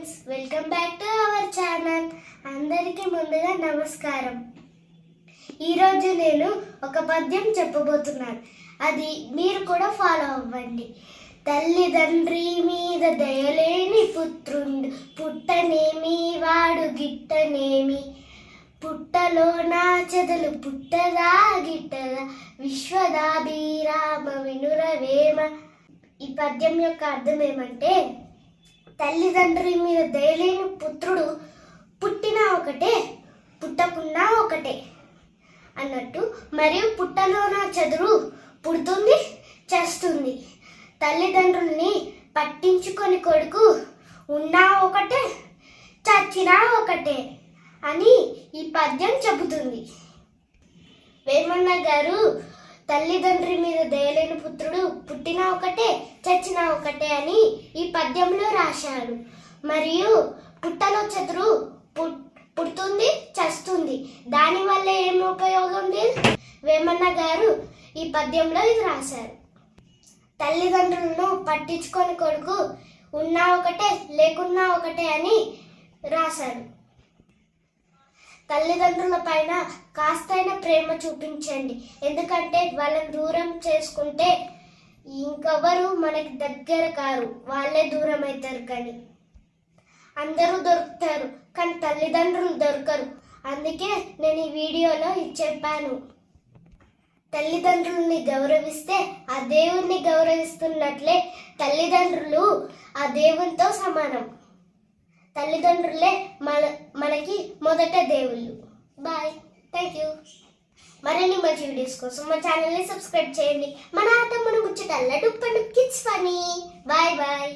Friends welcome back to our channel అందరికీ ముందుగా నమస్కారం. ఈరోజు నేను ఒక పద్యం చెప్పబోతున్నాను. అది మీరు కూడా ఫాలో అవ్వండి. తల్లిదండ్రి మీద దయలేని పుత్రుండు పుట్టనేమి వాడు గిట్టనేమి. పుట్టలో నా చెదలు పుట్టదా గిట్టదా? విశ్వదాభిరామ వినురవేమ. ఈ పద్యం యొక్క అర్థం ఏమంటే తల్లిదండ్రి మీద దయలేని పుత్రుడు పుట్టినా ఒకటే పుట్టకున్నా ఒకటే అన్నట్టు మరియు పుట్టలోన చదురు పుడుతుంది చేస్తుంది. తల్లిదండ్రుల్ని పట్టించుకొని కొడుకు ఉన్నా ఒకటే చచ్చినా ఒకటే అని ఈ పద్యం చెబుతుంది. వేమన్న గారు తల్లిదండ్రి మీద దయలేని పుత్రుడు పుట్టినా ఒకటే చచ్చిన ఒకటే అని ఈ పద్యంలో రాశాడు. మరియు పుట్టలో చతురు పుడుతుంది చస్తుంది. దానివల్ల ఏం ఉపయోగం లేదు? వేమన్న గారు ఈ పద్యంలో ఇది రాశారు. తల్లిదండ్రులను పట్టించుకొని కొడుకు ఉన్నా ఒకటే లేకున్నా ఒకటే అని రాశారు. తల్లిదండ్రుల పైన కాస్తైన ప్రేమ చూపించండి. ఎందుకంటే వాళ్ళని దూరం చేసుకుంటే ఇంకెవరు మనకి దగ్గర కారు. వాళ్ళే దూరం అవుతారు కానీ. అందరూ దొరుకుతారు కానీ తల్లిదండ్రులు దొరకరు. అందుకే నేను ఈ వీడియోలో ఇది చెప్పాను. తల్లిదండ్రుల్ని గౌరవిస్తే ఆ దేవుణ్ణి గౌరవిస్తున్నట్లే తల్లిదండ్రులు ఆ దేవునితో సమానం. తల్లిదండ్రులే మన మనకి మొదట దేవుళ్ళు. బాయ్. థ్యాంక్ యూ మరిన్ని మంచి వీడియోస్ కోసం మా ఛానల్ని సబ్స్క్రైబ్ చేయండి. మన ఆట మనం चॅनलला डुप्पा डुपकीच फनी बाय बाय